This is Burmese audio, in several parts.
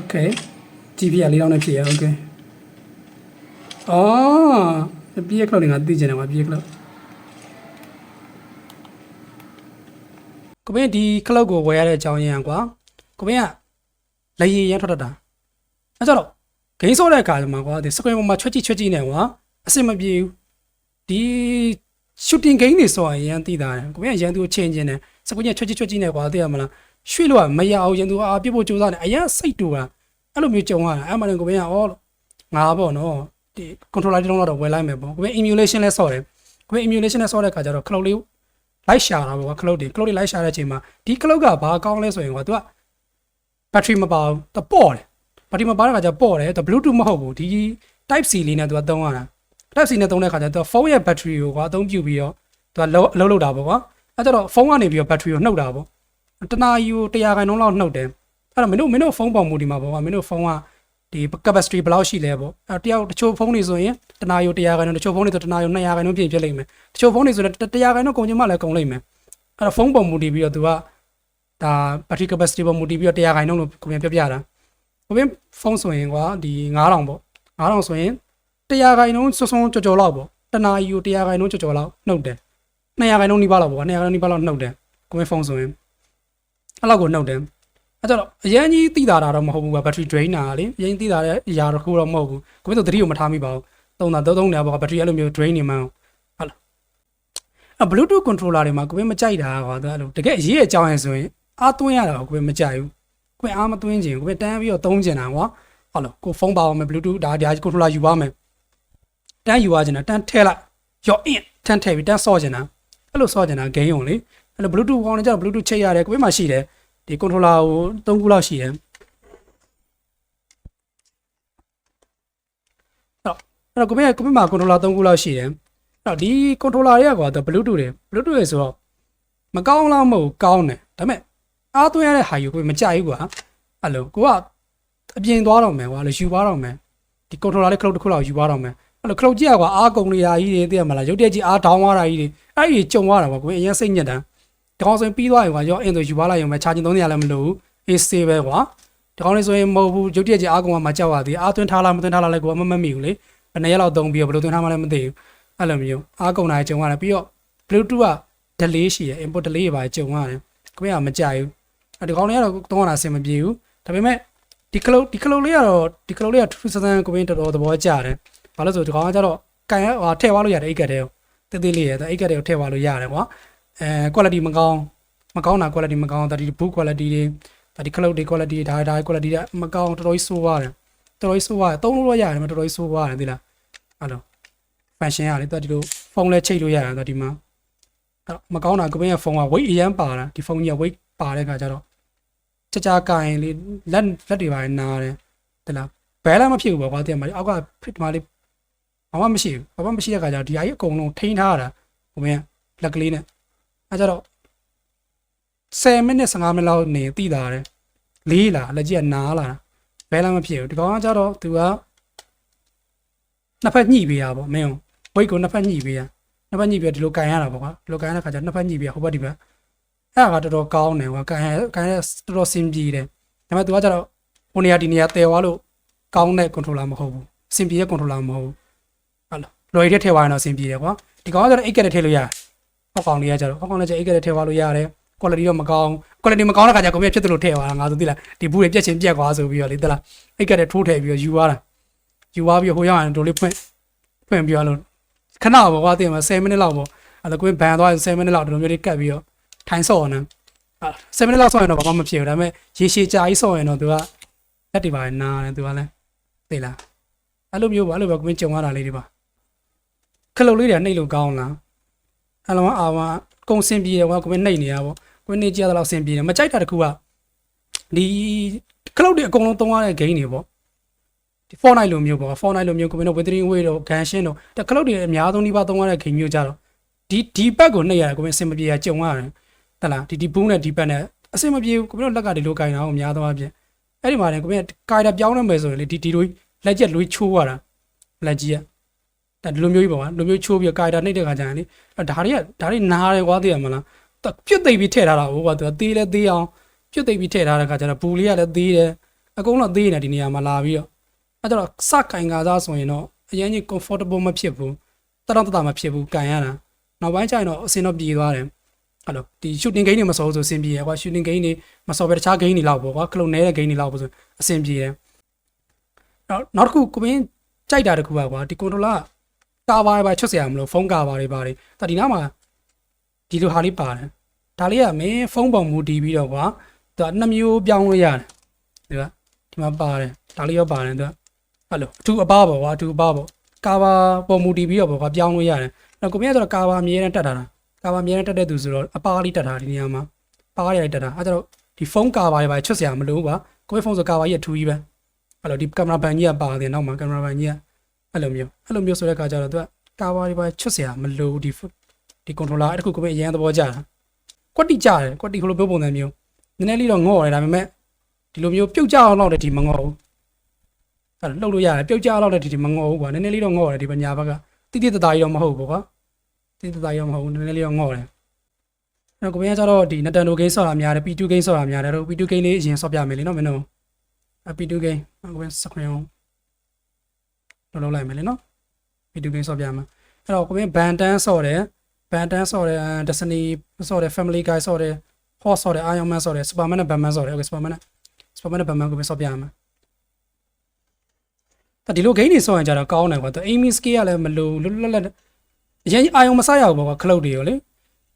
okay ကြည့်ပြလေးတောင်းနဲ့ဖြည့်ရ okay အော်ပြည့်ကလောက်ငါသိကျင်တယ်မှာပြည့်ကလောက်ကိုမင်းဒီကလောက်ကိုဝယ်ရတဲ့အကြောင်းရင်းကွာကိုမင်းကလေရင်ရန်ထွက်တတ်တာအဲကြတော့ဂိမ်းဆော့တဲ့အခါမှာကွာဒီ screen ပေါ်မှာချွတ်ကြည့်ချွတ်ကြည့်နေကွာအဆင်မပြေဘူးဒီ shooting game တွေဆော့ရန်သိတာတယ်ကိုမင်းကရန်သူကိုချင်းချင်းတယ် screen ချွတ်ကြည့်ချွတ်ကြည့်နေကွာသိရမလား ရွှေ့လို့ကမရအောင်ရင်သူကပြစ်ဖို့စူးစမ်းတယ်အရင်စိတ်တူတာအဲ့လိုမျိုးကြုံရတာအဲ့မှလည်းကိုမင်းကဩငါပေါ့နော်ဒီ controller တစ်လုံးတော့ဝယ်လိုက်မယ်ပေါ့ကိုမင်း emulation လဲဆော့တယ်ကိုမင်း emulation လဲဆော့တဲ့ခါကျတော့ cloud လေးလိုက်ရှာတာပေါ့ကွာ cloud တွေ cloud တွေလိုက်ရှာတဲ့အချိန်မှာဒီ cloud ကဘာကောင်းလဲဆိုရင်ကွာသူက battery မပါဘူးတပေါ့တယ် battery မပါတဲ့ခါကျပေါ့တယ်သူ bluetooth မဟုတ်ဘူးဒီ type c လေးနဲ့သူကသုံးရတာ type c နဲ့သုံးတဲ့ခါကျတော့ဖုန်းရဲ့ battery ကိုကွာအသုံးပြုပြီးတော့သူကလုံးလုံးလောက်တာပေါ့ကွာအဲ့ကျတော့ဖုန်းကနေပြီးတော့ battery ကိုနှုတ်တာပေါ့ တနာယူ100ခိုင်နှုန်းလောက်နှုတ်တယ်အဲ့တော့မင်းတို့မင်းတို့ဖုန်းပေါ်မူဒီမှာပေါ့ကွာမင်းတို့ဖုန်းကဒီ capacity ဘယ်လောက်ရှိလဲပေါ့အဲတယောက်တချို့ဖုန်းတွေဆိုရင်တနာယူ100ခိုင်နှုန်းတချို့ဖုန်းတွေဆိုတနာယူ200ခိုင်နှုန်းပြည့်ဖြစ်လိမ့်မယ်တချို့ဖုန်းတွေဆိုလည်း100ခိုင်နှုန်းကုန်ချင်မှလည်းကုန်လိမ့်မယ်အဲ့တော့ဖုန်းပေါ်မူတည်ပြီးတော့ तू ကဒါ battery capacity ပေါ်မူတည်ပြီးတော့100ခိုင်နှုန်းလို့ကိုပြန်ပြပြတာကိုပြန်ဖုန်းဆိုရင်ကွာဒီ9000ပေါ့9000ဆိုရင်100ခိုင်နှုန်းစွန်းစွန်းကြော်ကြော်လောက်ပေါ့တနာယူ100ခိုင်နှုန်းကြော်ကြော်လောက်နှုတ်တယ်200ခိုင်နှုန်းနီးပါးလောက်ပေါ့200ခိုင်နှုန်းနီးပါးလောက်နှုတ်တယ်ကိုပြန်ဖုန်းဆိုရင် အဲ့လောက်ကိုနှုတ်တယ်အဲ့ကြတော့အရင်ကြီးသိတာတော့မဟုတ်ဘူးကွာ battery drain တာလေအရင်သိတာတဲ့အရာတော့ခုတော့မဟုတ်ဘူးကိုပြန်ဆိုသတိကိုမထားမိပါဘူးသုံးတာသုံးသုံးနေတာပေါ့ battery အဲ့လိုမျိုး drain နေမှန်းဟုတ်လားအ Bluetooth controller တွေမှာကိုပြန်မကြိုက်တာကွာအဲ့လိုတကယ်အရေးအကြောင်းရယ်ဆိုရင်အားသွင်းရတာကိုပြန်မကြိုက်ဘူးကိုပြန်အားမသွင်းချင်ကိုပြန်တန်းပြီးတော့သုံးချင်တာကွာဟုတ်လားကိုဖုန်းပါအောင်မယ် Bluetooth ဒါဒါ controller ယူပါမယ်တန်းယူရချင်တာတန်းထဲလိုက်ရော့ in တန်းထဲပြီးတန်းဆော့ချင်တာအဲ့လိုဆော့ချင်တာ game ုံလေ အဲ့လို Bluetooth ကောင်းနေကြတော့ Bluetooth ချိတ်ရတယ်ကိုပြန်မှာရှိတယ်ဒီ controller ကို၃ခုလောက်ရှိတယ်အဲ့တော့ကိုပြန်ကိုပြန်မှာ controller ၃ခုလောက်ရှိတယ်အဲ့တော့ဒီ controller တွေကကွာ Bluetooth တွေ Bluetooth တွေဆိုတော့မကောင်းလားမဟုတ်ကောင်းတယ်ဒါပေမဲ့အားသွင်းရတဲ့ဟာယူကိုမကြိုက်ဘူးကွာအဲ့လိုကိုကအပြင်သွားတော့မယ်ကွာလို့ယူသွားတော့မယ်ဒီ controller လေး cloud တစ်ခုလောက်ယူသွားတော့မယ်အဲ့လို cloud ကြည့်ရကွာအားကုန်နေတာကြီးတွေသိရမလားရုပ်တရက်ကြီးအားဒေါင်းသွားတာကြီးတွေအဲ့ဒီကြုံသွားတာကွာကိုအရင်စိတ်ညစ်တာ ဒီကောင်ဆိုရင်ပြီးသွားရင်ကွာရောအင်းဆိုယူသွားလိုက်ရုံပဲ charging သုံးနေရလည်းမလို့ဘူး AC ပဲကွာဒီကောင်လေးဆိုရင်မဟုတ်ဘူးရုပ်တရက်ကြီးအားကုန်မှကြောက်ရသေးအားသွင်းထားလားမသွင်းထားလားလည်းကိုကမမမိဘူးလေဘယ်နှစ်ရက်လောက်သုံးပြီးတော့ဘယ်လိုသွင်းထားမှလည်းမသိဘူးအဲ့လိုမျိုးအားကုန်တာကြုံရတယ်ပြီးတော့ Bluetooth က delay ရှိရယ် input delay တွေပါကြုံရတယ်ကိုကမကြိုက်ဘူးအဲ့ဒီကောင်လေးကတော့သုံးရတာအဆင်မပြေဘူးဒါပေမဲ့ဒီ cloud ဒီ cloud လေးကတော့ဒီ cloud လေးကထူးထူးဆန်းဆန်းကိုင်းတော်တော်သဘောကျတယ်ဘာလို့ဆိုဒီကောင်ကကျတော့ကန်ဟိုထည့်သွားလို့ရတယ်အိတ်ကတ်တဲ့တေးသေးလေးရယ်အိတ်ကတ်တဲ့ကိုထည့်သွားလို့ရတယ်ကွာ အဲ quality မကောင်းမကောင်းတာ quality မကောင်းဒါဒီ book quality တွေဒါဒီ cloud တွေ quality ဒါဒါ quality တွေမကောင်းတော်တော်ကြီးဆိုးသွားတယ်တော်တော်ကြီးဆိုးသွားတယ်သုံးလို့တော့ရတယ်မတော်တော်ကြီးဆိုးသွားတယ်သိလားအဲ့လို function ရတယ်သူကဒီလိုဖုန်းလဲချိတ်လို့ရတယ်သူကဒီမှာအဲ့တော့မကောင်းတာကိုမင်းရဲ့ဖုန်းက weight အရန်ပါတာဒီဖုန်းကြီးက weight ပါတဲ့ခါကျတော့ကြကြကင်လေးလက်လက်တွေပါနာတယ်သိလားဘဲလည်းမဖြစ်ဘူးပေါ့ကွာတင်မှာအောက်ကဖြစ်ဒီမှာလေးဘာမှမရှိဘူးဘာမှမရှိတဲ့ခါကျတော့ဒီအကြီးအကုန်လုံးထိန်းထားရတာကိုမင်းလက်ကလေးနဲ့ အဲကျတော့10မိနစ်15မိနစ်လောက်နေတိတာတယ်လေးလာလက်ကြီးကနားလာတာဘဲလည်းမဖြစ်ဘူးဒီကောင်ကကျတော့သူကနှစ်ဖက်ညှိပေးရပါမင်းဝိတ်ကိုနှစ်ဖက်ညှိပေးရနှစ်ဖက်ညှိပေးဒီလိုကန်ရတာပေါ့ကွာဒီလိုကန်ရတဲ့ခါကျနှစ်ဖက်ညှိပေးရဟိုဘက်ဒီဘက်အဲ့ဒါကတော်တော်ကောင်းတယ်ကွာကန်ရကန်ရတော်တော်စင်ပြေတယ်ဒါပေမဲ့သူကကျတော့ဟိုနေရာဒီနေရာတည်သွားလို့ကောင်းတဲ့ controller မဟုတ်ဘူးစင်ပြေတဲ့ controller မဟုတ်ဘူးဟုတ်လားလွယ်တဲ့ထည့်သွားရင်တော့စင်ပြေတယ်ကွာဒီကောင်ကကျတော့အိတ်ကက်ထည့်လို့ရတယ် ဟောက်ကောင်လေးကကျတော့ဟောက်ကောင်လေးကျအိတ်ကက်ထည့်သွားလို့ရတယ် quality တော့မကောင်း quality မကောင်းတဲ့ခါကျကွန်ပျူတာဖြစ်တယ်လို့ထည့်သွားတာငါဆိုသိလားဒီဘူးတွေပြက်ချင်းပြက်သွားဆိုပြီးတော့လေသိလားအိတ်ကက်ထိုးထည့်ပြီးတော့ယူသွားတာယူသွားပြီးဟိုရောက်ရင်တို့လေးဖွင့်ဖွင့်ပြီးတော့လို့ခဏပေါ့ကွာသိမှာ10မိနစ်လောက်ပေါ့အဲ့ဒါကွင်းဘန်သွား10မိနစ်လောက်ဒီလိုမျိုးလေးကတ်ပြီးတော့ထိုင်ဆော့နေအဲ့10မိနစ်လောက်ဆော့ရင်တော့ဘာမှမဖြစ်ဘူးဒါပေမဲ့ရေရှည်ကြာကြီးဆော့ရင်တော့သူကလက်တွေပါနာတယ်သူကလည်းသိလားအဲ့လိုမျိုးပါအဲ့လိုပဲကွင်းကြုံရတာလေးတွေပါခလုတ်လေးတွေနှိပ်လို့ကောင်းလား အဲ့လိုမှအာမကုံစင်ပြေတယ်ကွာကွင်းနှိပ်နေရပေါ့ကွင်းနေကြတော့စင်ပြေတယ်မကြိုက်တာတခုကဒီခလုတ်တွေအကုန်လုံးသုံးရတဲ့ game တွေပေါ့ဒီ Fortnite လိုမျိုးပေါ့ Fortnite လိုမျိုးကွန်ပျူတာ Withering Way တော့ Genshin တော့တခလုတ်တွေအများဆုံးဒီပါသုံးရတဲ့ game မျိုးကြတော့ဒီဒီဘက်ကိုနှိပ်ရတယ်ကွင်းအစင်မပြေရကြုံရတယ်တလားဒီဒီဘူးနဲ့ဒီဘက်နဲ့အစင်မပြေဘူးကွန်ပျူတာလက်ကဒီလိုကင်တာကိုအများသောအားဖြင့်အဲ့ဒီမှာလည်းကွန်ပျူတာကာရတာပြောင်းနေမယ်ဆိုရင်လေဒီဒီလိုလက်ချက်လွေးချိုးရတာလက်ကြီးက ဒါဒီလိုမျိုးကြီးပေါ့ကွာလိုမျိုးချိုးပြီးကာရတာနှိပ်တဲ့ခါကျရင်လေဒါတွေကဒါတွေနားတယ်ကွာသိရမလားပြွတ်သိပ်ပြီးထည့်ထားတာဟိုကွာသူကသေးလဲသေးအောင်ပြွတ်သိပ်ပြီးထည့်ထားတဲ့ခါကျတော့ဘူလေးကလည်းသေးတယ်အကုန်လုံးသေးနေဒီနေရာမှာလာပြီးတော့အဲ့တော့စကင်ကစားဆိုရင်တော့အရင်ကြီး comfortable မဖြစ်ဘူးတတော်တတမဖြစ်ဘူးကန်ရတာနောက်ပိုင်းကျရင်တော့အစင်တော့ပြေသွားတယ်အဲ့လိုဒီ shooting game တွေမစောဆိုအဆင်ပြေရကွာ shooting game တွေမစောပဲတခြား game တွေလောက်ပေါ့ကွာခလုံးနေတဲ့ game တွေလောက်ပေါ့ဆိုအဆင်ပြေတယ်နောက်နောက်တစ်ခုကိုမင်းကြိုက်တာတစ်ခုပါကွာဒီ controller ကာဘာတွေပါချွတ်เสียရမလို့ဖုန်းကာဘာတွေပါတယ်ဒါဒီနားမှာဒီလိုဟာလေးပါတယ်ဒါလေးကမင်းဖုန်းပုံမူတည်ပြီးတော့ကွာသူကနှစ်မျိုးပြောင်းလို့ရတယ်ဒီကဒီမှာပါတယ်ဒါလေးရောပါတယ်သူကအဲ့လိုအထူအပားပေါ့ကွာအထူအပားပေါ့ကာဘာပုံမူတည်ပြီးတော့ပေါ့ကွာပြောင်းလို့ရတယ်နောက်ကိုမင်းကတော့ကာဘာအမြဲတမ်းတက်တာတာကာဘာအမြဲတမ်းတက်တဲ့သူဆိုတော့အပားလေးတက်တာဒီနေရာမှာပါးရတက်တာအဲ့တော့ဒီဖုန်းကာဘာတွေပါချွတ်เสียရမလို့ကွာကိုမင်းဖုန်းဆိုကာဘာကြီးကထူကြီးပဲအဲ့လိုဒီကင်မရာဘန်ကြီးကပါတယ်နောက်မှာကင်မရာဘန်ကြီးက အဲ့လိုမျိုးအဲ့လိုမျိုးဆိုတဲ့အခါကျတော့သူကကာဘာတွေပါချွတ်เสียမလို့ဒီဒီ controller အဲ့တခုကိုပဲအရင်သဘောကျတာကွက်တိကြတယ်ကွက်တိခလိုမျိုးပုံစံမျိုးနည်းနည်းလေးတော့ငေါ့တယ်ဒါပေမဲ့ဒီလိုမျိုးပြုတ်ကြအောင်တော့ဒီမငေါ့ဘူးအဲ့လှုပ်လို့ရတယ်ပြုတ်ကြအောင်တော့ဒီဒီမငေါ့ဘူးကွာနည်းနည်းလေးတော့ငေါ့တယ်ဒီပညာဘက်ကတိတိတသားကြီးတော့မဟုတ်ဘူးကွာတိတိတသားကြီးတော့မဟုတ်ဘူးနည်းနည်းလေးတော့ငေါ့တယ်အဲ့ကိုဘင်းကကျတော့ဒီ Nintendo game ဆော့တာများတယ် P2 game ဆော့တာများတယ်တော့ P2 game လေးအရင်ဆော့ပြမယ်လေနော်မင်းတို့အ P2 game ကိုဘင်းစခွင့်အောင် လုံးလုံးလိုက်မယ်လေနော် P2 game ဆော့ပြမှာအဲ့တော့ကိုမင်းဘန်တန်းဆော့တယ်ဘန်တန်းဆော့တယ် Destiny ဆော့တယ် Family Guy ဆော့တယ် Horse ဆော့တယ် Iron Man ဆော့တယ် Superman နဲ့ Batman ဆော့တယ် Okay Superman နဲ့ Superman နဲ့ Batman ကိုမင်းဆော့ပြမှာဒါဒီလို game တွေဆော့ရင်ကြတော့ကောင်းတယ်ကွာသူ aiming skill ကလည်းမလိုလွတ်လွတ်လပ်အရင်အာယုံမဆရဘူးပေါ့ကွာခလုတ်တွေရောလေ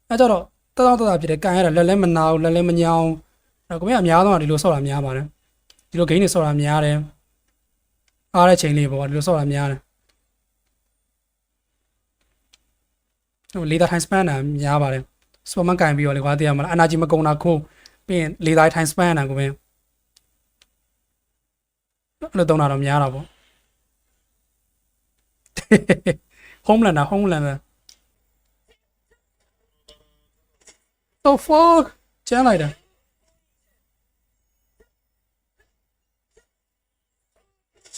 အဲ့ကြတော့တတော်တတော်ဖြစ်တယ်ကန်ရတာလက်လဲမနာဘူးလက်လဲမညောင်းအဲ့ကိုမင်းအများဆုံးကဒီလိုဆော့တာများပါတယ်ဒီလို game တွေဆော့တာများတယ် အားတဲ့ချိန်လေးပေါ့ကွာဒီလိုဆော့တာများတယ်ဟိုလေသာ time span တာများပါတယ်စပမန်ကင်ပြီးတော့လေကွာတည်ရမလား energy မကုန်တာခိုးပြီးရင်လေသာ time span တာကိုပဲအဲ့လိုတုံးတာတော့များတာပေါ့ Homelander Homelander the fuck ကျန်းလိုက်တာ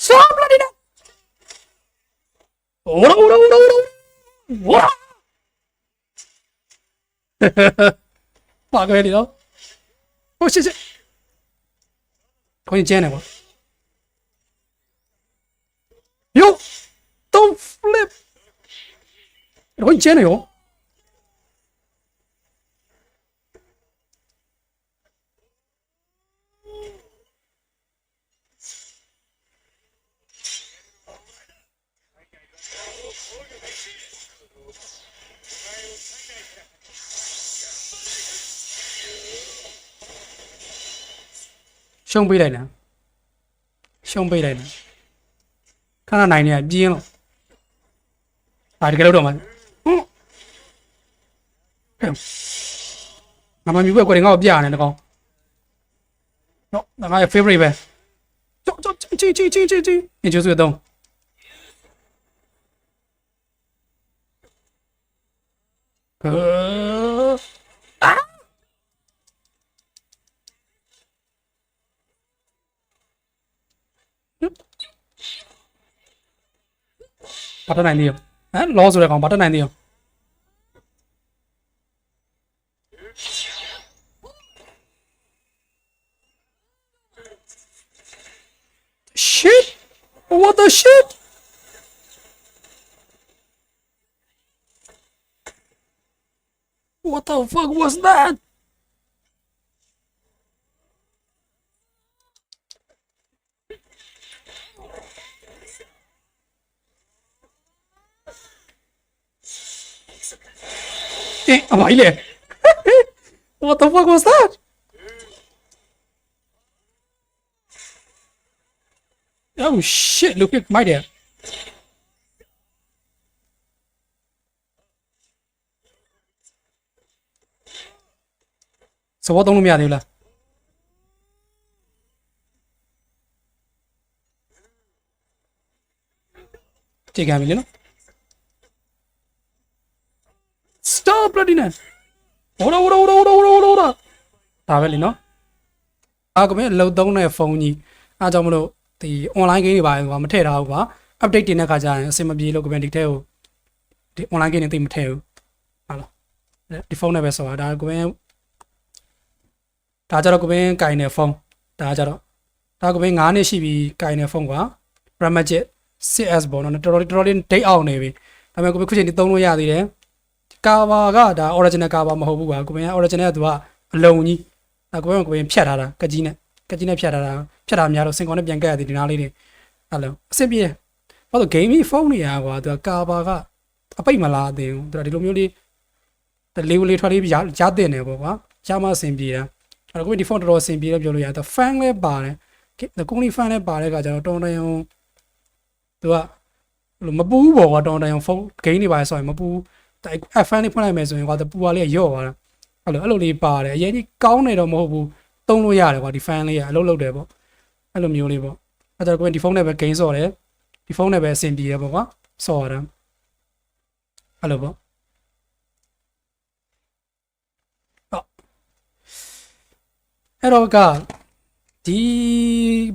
ဆောဘလာဒီနာအိုးအိုးအိုးအိုးဝါပါကြလေတော့ဟိုရှစ်ရှစ်ခွင်ကျန်းနေပါယော don't flip ခွင်ကျန်းနေရောရှုံးပေး လိုက်တာရှုံးပေးလိုက်တာခဏနိုင်နေပြင်းလို့အာဒီကလေးတော့မှဟွန်းဟဲ့ငါမမြူပဲကိုယ်ငါ့ကိုပြရတယ်တကောင်နော်ငါရဲ့ favorite ပဲကြောက်ကြောက်ချီချီချီချီချီညကျိုးစွေတော့အာ ဘာတက်နိုင်သေးရောဟမ်လောဆိုတဲ့ကောင်ဘာတက်နိုင်သေးရော shit what the shit what the fuck was that Eh, အမကြီးလေ What the fuck was that? Oh shit, look at my dad. So what သုံးလို့မရသေးဘူးလား ကြည့်ကြပြီလေနော် Stop bloody net ဟိုတော့ဟိုတော့ဟိုတော့ဟိုတော့ဟိုတော့ဟိုတော့ဒါပဲလीနော်အာကမင်းလုံသုံးတဲ့ဖုန်းကြီးအားကြောင့်မလို့ဒီ online game တွေပါကွာမထည့်ထားဘူးကွာ update တင်တဲ့ခါကျရင်အဆင်မပြေလို့ကမင်းဒီထဲကိုဒီ online game တွေသိမထည့်ဘူးဟာလားဒီဖုန်းနဲ့ပဲဆိုတာဒါကမင်းဒါကြတော့ကမင်းကင်တဲ့ဖုန်းဒါကြတော့ဒါကပဲ9နှစ်ရှိပြီကင်နေဖုန်းကွာ Ramajet 6S ပေါ့နော်တော်တော်တော်တော်လေး date out နေပြီဒါပေမဲ့ကိုပဲခုချိန်ဒီသုံးလို့ရသေးတယ် ကာဘာကဒါ original ကာဘာမဟုတ်ဘူးကွာကိုပဲ original ကသူကအလုံးကြီးဒါကိုပဲကိုပဲဖြတ်ထားတာကကြီးနဲ့ကကြီးနဲ့ဖြတ်ထားတာဖြတ်တာများတော့စင်ကွန်နဲ့ပြန်ကက်ရသည်ဒီနားလေးတွေအဲ့လိုအဆင်ပြေတယ်ဘာလို့ gaming phone နေရကွာသူကကာဘာကအပိတ်မလားအသေးဘူးသူကဒီလိုမျိုးလေးတလေးလေးထွက်လေးရရတဲ့နေပေါ့ကွာရမအဆင်ပြေတာအဲ့တော့ကိုပဲဒီ phone တော်တော်အဆင်ပြေတယ်ပြောလို့ရတယ် fan လည်းပါတယ် the company fan လည်းပါတယ်ကကြတော့တော်တော်ရုံသူကလို့မပူဘူးပေါ့ကွာတော်တော်ရုံဖုန်းဂိမ်းတွေပါဆိုရင်မပူ ဘူးแต่ fan လေးဖွင့်လိုက်မယ်ဆိုရင်ကွာပူပါလေးရော့သွားတာအဲ့လိုအဲ့လိုလေးပါတယ်အရင်ကြီးကောင်းနေတော့မဟုတ်ဘူးသုံးလို့ရတယ်ကွာဒီ fan လေးကအလုပ်လုပ်တယ်ပေါ့အဲ့လိုမျိုးလေးပေါ့အဲ့တော့ကိုဒီဖုန်းနဲ့ပဲဂိမ်းဆော့တယ်ဒီဖုန်းနဲ့ပဲအဆင်ပြေတယ်ပေါ့ကွာဆော့ရတာအဲ့လိုပေါ့အဲ့တော့ကဒီ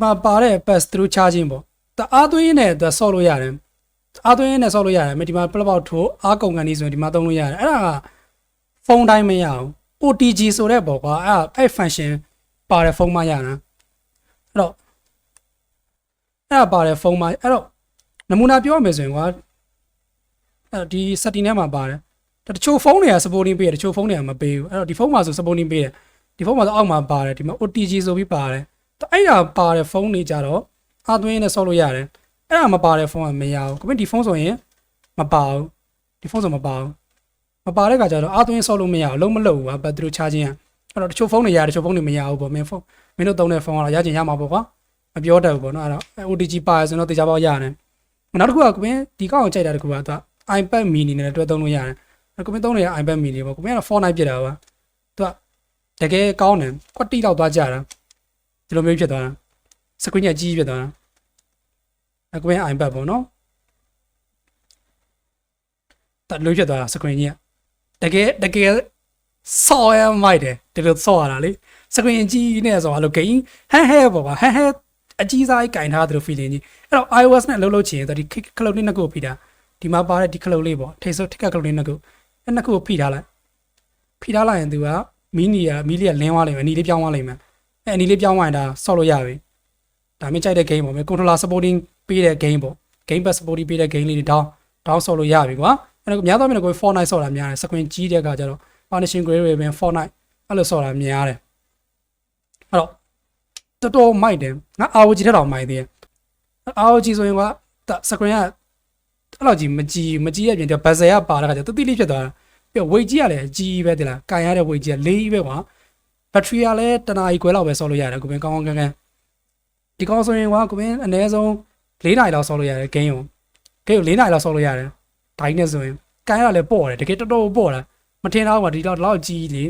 မှာပါတဲ့ pass through charging ပေါ့တအားသွင်းနဲ့သူဆော့လို့ရတယ် အားသွင်းနဲ့ဆော့လို့ရတယ်မဒီမှာပလက်ပေါက်ထိုးအားကုန်ကန်နေဆိုရင်ဒီမှာသုံးလို့ရတယ်အဲ့ဒါကဖုန်းတိုင်းမရအောင် OTG ဆိုတဲ့ပေါ့ကွာအဲ့အဲ့ function ပါတဲ့ဖုန်းမှရတာအဲ့တော့အဲ့ဒါပါတဲ့ဖုန်းမှအဲ့တော့နမူနာပြောရမယ်ဆိုရင်ကွာအဲ့ဒီ setting ထဲမှာပါတယ်တချို့ဖုန်းတွေက supporting ပေးတယ်တချို့ဖုန်းတွေကမပေးဘူးအဲ့တော့ဒီဖုန်းမှာဆို supporting ပေးတယ်ဒီဖုန်းမှာဆိုအောက်မှာပါတယ်ဒီမှာ OTG ဆိုပြီးပါတယ်အဲ့ဒါပါတဲ့ဖုန်းတွေကြတော့အသွင်းနဲ့ဆော့လို့ရတယ် အဲ့ဒါမပါတဲ့ဖုန်းကမရဘူးကိုမင်းဒီဖုန်းဆိုရင်မပါဘူးဒီဖုန်းဆိုမပါဘူးမပါတဲ့ခါကျတော့အသွင်းဆော့လို့မရဘူးလုံးမလုံးဘူးကဘက်ထရီချာဂျင်းကအဲ့တော့တချို့ဖုန်းတွေရတယ်တချို့ဖုန်းတွေမရဘူးပေါ့မင်းဖုန်းမင်းတို့သုံးတဲ့ဖုန်းကတော့ရချင်ရမှာပေါ့ကွာမပြောတတ်ဘူးပေါ့နော်အဲ့တော့ OTG ပါရဆိုတော့တေချာပေါက်ရတယ်နောက်တစ်ခုကကိုမင်းဒီကောက်ကိုကြိုက်တာတစ်ခုကသူ iPad mini နဲ့တွဲသုံးလို့ရတယ်အဲ့ကိုမင်းသုံးနေတဲ့ iPad mini ပေါ့ကိုမင်းကတော့ Fortnite ပြတာပါသူကတကယ်ကောင်းတယ်ကွက်တီလောက်သွားကြတာဒီလိုမျိုးဖြစ်သွားတာစကွင်းကြီးကြီးဖြစ်သွားတာ အကွင်း iPad ပေါ့နော်တလို့ဖြစ်သွားတာစကွင်းကြီးကတကယ်တကယ်ဆော်ရမိုက်တယ်ဒီလိုဆော်ရတာလေစကွင်းကြီးနဲ့ဆိုတော့အဲ့လိုဂိမ်းဟဲဟဲပေါ့ပါဟဲဟဲအကြီးစားကြီးကင်ထားတဲ့ feeling ကြီးအဲ့တော့ iOS နဲ့လှုပ်လှုပ်ချင်တော့ဒီခလုတ်လေးနှစ်ခုဖိတာဒီမှာပါတဲ့ဒီခလုတ်လေးပေါ့ထိတ်ဆိုထိတ်ခလုတ်လေးနှစ်ခုအဲ့နှစ်ခုကိုဖိထားလိုက်ဖိထားလိုက်ရင်သူကမီနီကမီလီကလင်းသွားလိမ့်မယ်အနီလေးပြောင်းသွားလိမ့်မယ်အဲ့အနီလေးပြောင်းသွားရင်ဒါဆော့လို့ရပြီဒါမြင်ကြိုက်တဲ့ game ပေါ့မယ် controller supporting ပေးတဲ့ game ပေါ့ game pass supporting ပေးတဲ့ game လေးတွေတောင်းတောင်းဆော့လို့ရပြီကွာအဲ့တော့များသောအားဖြင့်ကို Fortnite ဆော့တာများတယ် screen ကြီးတဲ့အခါကျတော့ punishing grade တွေပဲ Fortnite အဲ့လိုဆော့တာများတယ်အဲ့တော့တော်တော်မိုက်တယ်ငါ ROG ထက်တောင်မိုက်သေးတယ် ROG ဆိုရင်က screen ကအဲ့လိုကြီးမကြီးမကြီးရပြင်တဲ့ bezel ကပါတဲ့အခါကျတတိလေးဖြစ်သွားတာပြီးတော့ weight ကြီးကလည်းအကြီးပဲတလားကန်ရတဲ့ weight ကြီးကလေးကြီးပဲကွာ battery ကလည်းတနားကြီးခွဲလောက်ပဲဆော့လို့ရတယ်ကိုပင်ကောင်းကောင်းကန်းကန်းဒီကောင်းဆိုရင်ကွာကိုပင်အနည်းဆုံး ၄နာရီလောက်ဆော့လို့ရတယ် game ကို game ကို၄နာရီလောက်ဆော့လို့ရတယ်ဒိုင်းနဲ့ဆိုရင်ကန်ရလည်းပေါ့တယ်တကယ်တော်တော်ပေါ့တာမထင်တော့ကွာဒီတော့ဒီလောက်ကြီးလေ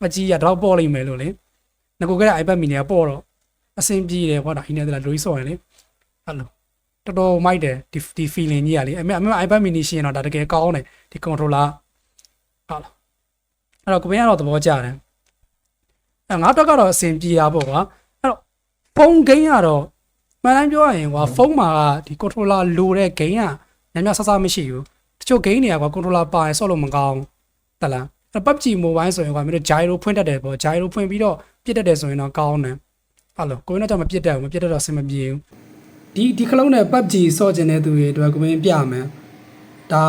မကြီးရတော့ပေါ့လိမ့်မယ်လို့လေငကိုကတဲ့ iPad mini ကပေါ့တော့အဆင်ပြေတယ်ကွာဒါဟင်းနဲ့တလားလွိဆော့ရင်လေအဲ့လိုတော်တော်မိုက်တယ်ဒီဒီ feeling ကြီးကလေအမေအမေ iPad mini ရှင်တော့ဒါတကယ်ကောင်းတယ်ဒီ controller ဟုတ်လားအဲ့တော့ကိုပင်ကတော့သဘောကျတယ်အဲငါတော့ကတော့အဆင်ပြေတာပေါ့ကွာအဲ့တော့ဖုန်းဂိမ်းကတော့ မှန်တိုင်းပြောရရင်ကွာဖုန်းမှာကဒီ controller လိုတဲ့ဂိမ်းကညညဆဆမရှိဘူးတချို့ဂိမ်းတွေကကွာ controller ပါရင်ဆော့လို့မကောင်းတလားအဲ့ PUBG mobile ဆိုရင်ကွာမင်းတို့ gyro ဖွင့်တတ်တယ်ပေါ့ gyro ဖွင့်ပြီးတော့ပြစ်တတ်တယ်ဆိုရင်တော့ကောင်းတယ်ဟုတ်လို့ကိုင်းတော့ကြောင့်မပြစ်တတ်ဘူးမပြစ်တတ်တော့အဆင်မပြေဘူးဒီဒီခလုံးနဲ့ PUBG ဆော့ကျင်တဲ့သူတွေအတွက်ကိုင်းပြမယ်ဒါ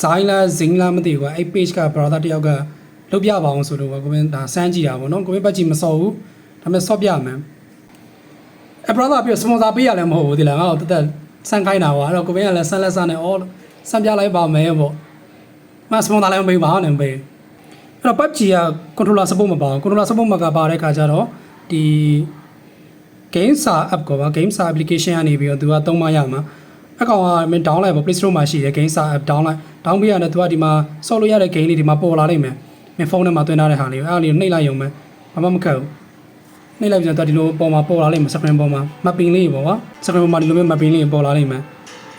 ဇိုင်းလားဇင်းလားမသိဘူးကွာအဲ့ page က brother တယောက်ကလုပ်ပြပါအောင်ဆိုတော့ကိုင်းဒါစမ်းကြည့်တာပေါ့နော်ကိုင်း PUBG မဆော့ဘူးဒါပေမဲ့ဆော့ပြမယ် အ brother ပြီးစပွန်ဆာပေးရလည်းမဟုတ်ဘူးဒီလားငါ့ကိုတက်တက်ဆန်းခိုင်းတာကွာအဲ့တော့ကိုင်းကလည်းဆန်းလက်ဆန်းနဲ့အော်ဆန်းပြလိုက်ပါမယ်ပေါ့မစပွန်ဆာလည်းမပေးပါနဲ့မပေးအဲ့တော့ PUBG က controller support မပါဘူး controller support မကပါတဲ့ခါကျတော့ဒီ game sa app ကောပါ game sa application ကနေပြီးတော့သူကသုံးမရမှာအကောင်ကမင်း down လိုက်ပါ Play Store မှာရှိတယ် game sa app down လိုက် down ပေးရတယ်သူကဒီမှာဆော့လို့ရတဲ့ game လေးဒီမှာပေါ်လာနိုင်မယ်မင်းဖုန်းထဲမှာသွင်းထားတဲ့ဟာလေးအဲ့ဒါလေးနှိပ်လိုက်ရုံပဲဘာမှမခက်ဘူး နှိပ်လိုက်ပြီးတော့ဒီလိုပေါ်မှာပေါ်လာလိမ့်မယ် screen ပေါ်မှာ mapping လေးပေါ့ကွာ screen ပေါ်မှာဒီလိုမျိုး mapping လေးပေါ်လာလိမ့်မယ်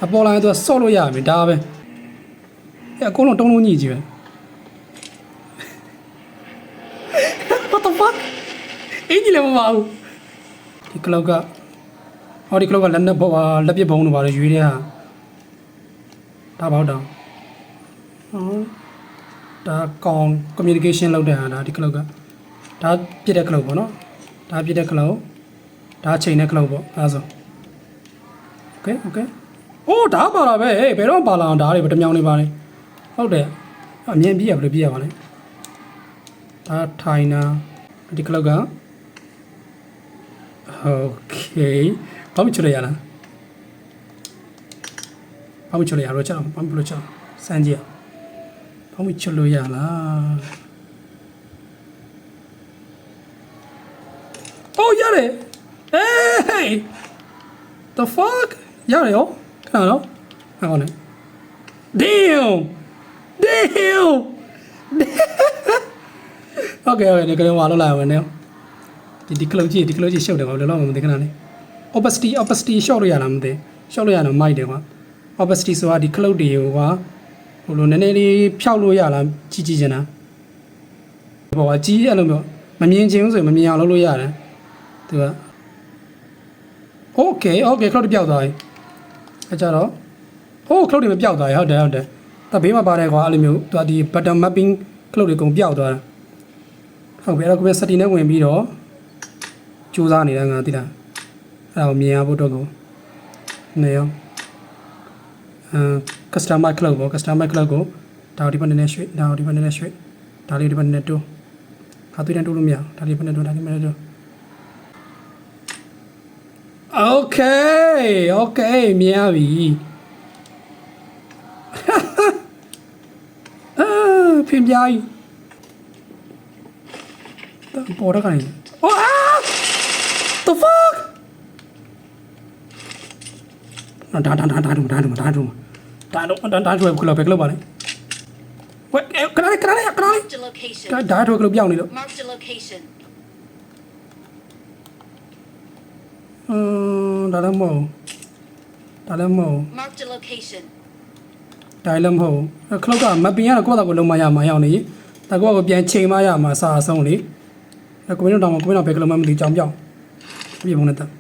အပေါ်လာရင်သူကဆော့လို့ရပြီဒါပဲအဲ့အကုန်လုံးတုံးလုံးညှိကြည့်ပဲ What the fuck အင်းကြီးလည်းမပါဘူးဒီကလောက်ကဟောဒီကလောက်ကလက်နဲ့ပေါ်လက်ပြဘုံတို့ပါလေရွေးတဲ့ဟာဒါပေါ့တော့ဟောဒါကောင် communication လုပ်တဲ့ဟာဒါဒီကလောက်ကဒါပြစ်တဲ့ကလောက်ပေါ့နော် ဒါပြစ်တဲ့ကလောက်ဒါအချိန်နဲ့ cloud ပေါ့အဲဒါဆို okay okay အိုးဒါပါလာပဲဟေးဘယ်တော့ပါလာအောင်ဒါတွေပဲတစ်မြောင်နေပါလေဟုတ်တယ်အမြင်ပြည့်ရဘယ်လိုပြည့်ရပါလဲဒါထိုင်နာဒီ cloud က okay ဘာမှချလို့ရလားဘာမှချလို့ရတော့ချအောင်ဘာမှမလို့ချအောင်စမ်းကြည့်အောင်ဘာမှချလို့ရလား Oh ရတယ်ဟေး the fuck ရတယ်ရောခဏတော့ဟောနေ damn damn okay okay ဒီကလေးဝါလောက်လာမယ်နော်ဒီဒီကလုတ်ကြီးဒီကလုတ်ကြီးရှုပ်တယ်ကွာဘယ်လိုလုပ်မှမသိခဏလေး opacity opacity ရှော့လို့ရလားမသိရှော့လို့ရတော့မိုက်တယ်ကွာ opacity ဆိုတာဒီကလုတ်တွေကိုကွာဟိုလိုနည်းနည်းလေးဖြောက်လို့ရလားကြီးကြီးချင်တာဘောကကြီးအဲ့လိုမျိုးမမြင်ချင်ဘူးဆိုရင်မမြင်အောင်လုပ်လို့ရတယ် သူက okay okay cloud ပြောက်သွားပြီအဲကြတော့ oh cloud တွေမပြောက်သွားရဟုတ်တယ်ဟုတ်တယ်ဒါဘေးမှာပါတယ်ကွာအဲ့လိုမျိုးသူကဒီ button mapping cloud တွေအကုန်ပြောက်သွားတာဟုတ်ပြီအဲ့တော့ကိုယ် setting နဲ့ဝင်ပြီးတော့စူးစမ်းနေတာငါသိလားအဲ့ဒါကိုမြင်ရဖို့တော့ကိုနေရောအဲ customer cloud ပေါ့ customer cloud ကိုဒါဒီဘက်နည်းနည်းရွှေ့ဒါဒီဘက်နည်းနည်းရွှေ့ဒါလေးဒီဘက်နည်းနည်းတိုးဟာသွေးတန်းတိုးလို့မရဘူးဒါလေးဘက်နည်းတိုးဒါလေးဘက်နည်းတိုး เคโอเคเมียบีเออพิมพ์ยายปอดกันโอ้อ้า the fuck နော်ဒါဒါဒါဒါတို့ဒါတို့ဒါတို့ဒါတို့ဒါဒါတို့ကလောပဲကလောပါလေဝဲကနားလေးကနားလေးကနားလေးဒါဒါတို့ကလောပြောင်းနေလို့အင်း ဒါလည်းမဟုတ်ဒါလည်းမဟုတ် Marked a location. ဒါလည်းမဟုတ်ခလောက်ကမပင်ရတော့ကိုယ့်ဘာသာကိုလုံးမရမှာရောက်နေဒါကိုယ့်ဘာကိုပြန်ချိန်မရမှာစာအဆုံးလေအဲကိုမင်းတို့တောင်ကိုမင်းတို့ဘယ်ကလုံးမမသိကြောင်ပြောင်းပြပုံနဲ့တက်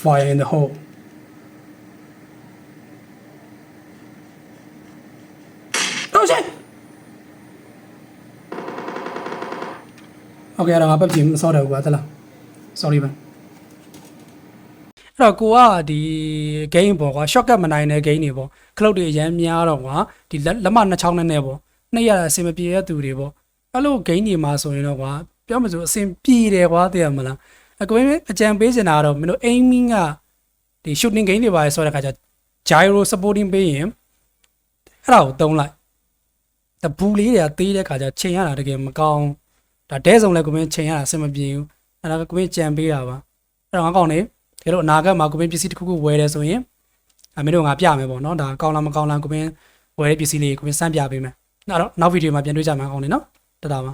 fire in the hole တော့ရှင်းโอเคအဲ့ဒါငါပတ်ပြင်မစောတယ်ကွာသလား sorry ပါ အဲ့ တော့ကိုကဒီ game ပေါ့ကွာ shortcut မနိုင်တဲ့ game တွေပေါ့ cloud တွေအရမ်းများတော့ကွာဒီလက်လက်မနှစ်ချောင်းနဲ့နဲ့ပေါ့နှိပ်ရတာအဆင်မပြေတဲ့သူတွေပေါ့အဲ့လို game တွေမှာဆိုရင်တော့ကွာပြောမှဆိုအဆင်ပြေတယ်ကွာသိရမလားအကွင်းအကြံပေးချင်တာကတော့မင်းတို့ aiming ကဒီ shooting game တွေပါဆိုတဲ့ခါကျ gyro supporting ပေးရင်အဲ့ဒါကိုတုံးလိုက်တဘူးလေးတွေကသေးတဲ့ခါကျချိန်ရတာတကယ်မကောင်းဒါဒဲဆုံးလဲကိုမင်းချိန်ရတာအဆင်မပြေဘူးအဲ့ဒါကကိုမင်းကြံပေးတာပါအဲ့တော့ငါကောင်းနေ ဒါလို့အနာဂတ်မှာကိုပင်းပစ္စည်းတစ်ခုခုဝယ်တယ်ဆိုရင်အမေတို့ငါပြမယ်ပေါ့နော်ဒါကောင်းလားမကောင်းလားကိုပင်းဝယ်တဲ့ပစ္စည်းလေးကိုပင်းစမ်းပြပေးမယ်နောက်တော့နောက်ဗီဒီယိုမှာပြန်တွေ့ကြမှာကောင်းနေနော်တတာပါ